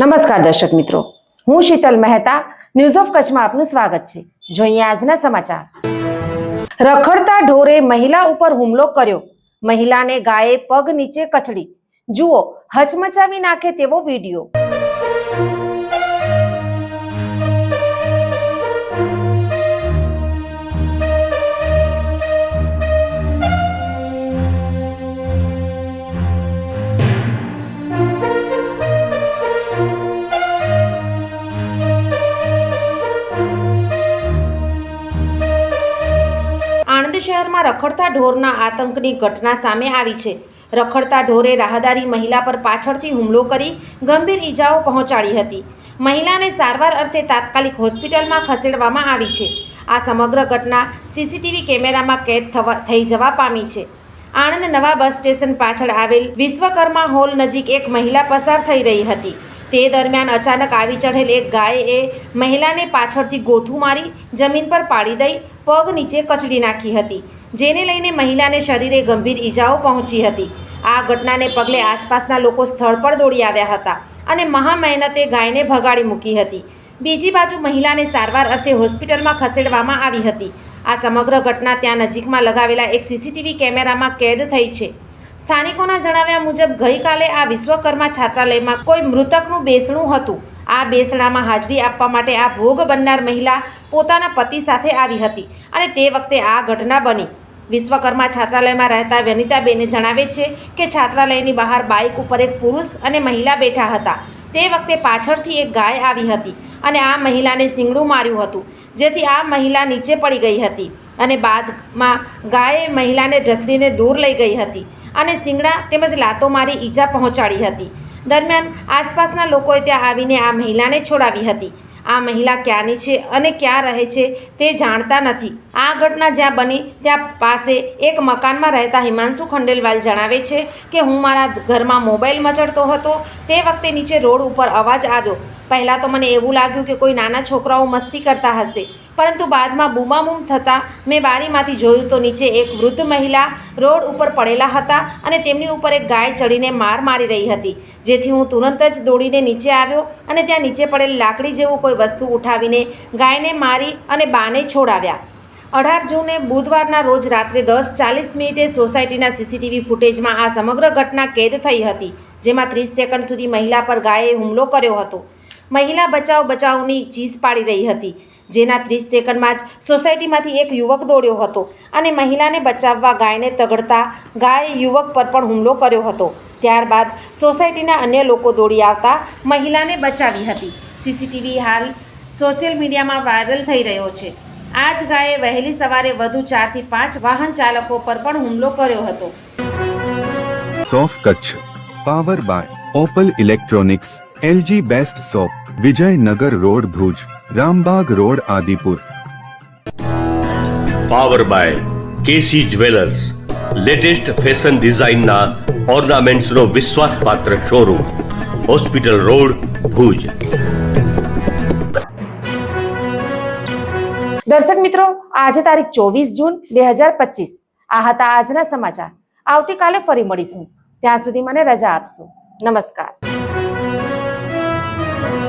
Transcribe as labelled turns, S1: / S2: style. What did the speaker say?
S1: નમસ્કાર દર્શક મિત્રો. હું શીતલ મહેતા ન્યૂઝ ઓફ કચ્છમાં આપનું સ્વાગત છે. જોઈએ આજના સમાચાર. રખડતા ઢોરે મહિલા ઉપર હુમલો કર્યો. મહિલાને ગાયે પગ નીચે કચડી. જુઓ, હચમચાવી નાખે તેવો વીડિયો. શહેરમાં રખડતા ઢોરના આતંકની ઘટના સામે આવી છે. રખડતા ઢોરે રાહદારી મહિલા પર પાછળથી હુમલો કરી ગંભીર ઈજાઓ પહોંચાડી હતી. મહિલાને સારવાર અર્થે તાત્કાલિક હોસ્પિટલમાં ખસેડવામાં આવી છે. આ સમગ્ર ઘટના સીસીટીવી કેમેરામાં કેદ થવા થઈ જવા પામી છે. આણંદ નવા બસ સ્ટેશન પાછળ આવેલ વિશ્વકર્મા હોલ નજીક એક મહિલા પસાર થઈ રહી હતી. તે દરમિયાન અચાનક આવી ચઢેલ એક ગાયે મહિલાને પાછળથી ગોથું મારી, જમીન પર પાડી દઈ, પગ નીચે કચડી નાખી હતી, જેને લઈને મહિલાને શરીરે ગંભીર ઈજાઓ પહોંચી હતી. આ ઘટનાને પગલે આસપાસના લોકો સ્થળ પર દોડી આવ્યા હતા અને મહા મહેનતે ગાયને ભગાડી મૂકી હતી. બીજી બાજુ મહિલાને સારવાર અર્થે હોસ્પિટલમાં ખસેડવામાં આવી હતી. આ સમગ્ર ઘટના ત્યાં નજીકમાં લગાવેલા એક સીસીટીવી કેમેરામાં કેદ થઈ છે. સ્થાનિકોના જણાવ્યા મુજબ, ગઈકાલે આ વિશ્વકર્મા છાત્રાલયમાં કોઈ મૃતકનું બેસણું હતું. આ બેસણામાં હાજરી આપવા માટે આ ભોગ બનનાર મહિલા પોતાના પતિ સાથે આવી હતી અને તે વખતે આ ઘટના બની. વિશ્વકર્મા છાત્રાલયમાં રહેતા વનિતાબેને જણાવે છે કે છાત્રાલયની બહાર બાઇક ઉપર એક પુરુષ અને મહિલા બેઠા હતા. તે વખતે પાછળથી એક ગાય આવી હતી અને આ મહિલાને સિંગડું માર્યું હતું. જેથી આ મહિલા નીચે પડી ગઈ હતી અને બાદમાં ગાયે મહિલાને ઢસડીને દૂર લઈ ગઈ હતી અને સિંગડા તેમજ લાતો મારી ઈજા પહોંચાડી હતી. દરમિયાન આસપાસના લોકોએ ત્યાં આવીને આ મહિલાને છોડાવી હતી. આ મહિલા ક્યાંની છે અને ક્યાં રહે છે તે જાણતા નથી. આ ઘટના જ્યાં બની ત્યાં પાસે એક મકાનમાં રહેતા હિમાંશુ ખંડેલવાલ જણાવે છે કે, હું મારા ઘરમાં મોબાઈલ મચડતો હતો. તે વખતે નીચે રોડ ઉપર અવાજ આવ્યો. પહેલાં તો મને એવું લાગ્યું કે કોઈ નાના છોકરાઓ મસ્તી કરતા હશે. પરંતુ બાદમાં બૂમાબૂમ થતાં મેં બારીમાંથી જોયું તો નીચે એક વૃદ્ધ મહિલા રોડ ઉપર પડેલા હતા અને તેમની ઉપર એક ગાય ચડીને માર મારી રહી હતી, જેથી હું તુરંત જ દોડીને નીચે આવ્યો અને ત્યાં નીચે પડેલ લાકડી જેવું કોઈ વસ્તુ ઉઠાવીને ગાયને મારી અને બાને છોડાવ્યા. અઢાર જૂને બુધવારના રોજ રાત્રે દસ ચાલીસ મિનિટે સોસાયટીના સીસીટીવી ફૂટેજમાં આ સમગ્ર ઘટના કેદ થઈ હતી, જેમાં ત્રીસ સેકન્ડ સુધી મહિલા પર ગાયે હુમલો કર્યો હતો. મહિલા બચાવ બચાવની ચીસ પાડી રહી હતી. જેના ત્રીસ સેકન્ડમાં જ સોસાયટીમાંથી એક યુવક દોડ્યો હતો અને મહિલાને બચાવવા ગાયને તગડતા ગાયે યુવક પર પણ હુમલો કર્યો હતો. ત્યારબાદ સોસાયટીના અન્ય લોકો દોડી આવતા મહિલાને બચાવી હતી. સીસીટીવી હાલ સોશિયલ મીડિયામાં વાયરલ થઈ રહ્યો છે. આ જ ગાયે વહેલી સવારે વધુ ચારથી પાંચ વાહન ચાલકો પર પણ હુમલો કર્યો હતો.
S2: સોફ Kutch, power by Opal electronics LG best shop Vijaynagar road Bhuj Rambag road Adipur
S3: power by KC jewellers latest fashion ડિઝાઇનના ઓર્નામેન્ટ્સનો વિશ્વાસપાત્ર શોરૂમ હોસ્પિટલ રોડ ભુજ
S1: દર્શક મિત્રો આજે તારીખ ચોવીસ જૂન બે હજાર પચીસ. આ હતા આજના સમાચાર. આવતીકાલે ફરી મળીશું. ત્યાં સુધી મને રજા આપશો. નમસ્કાર. Thank you.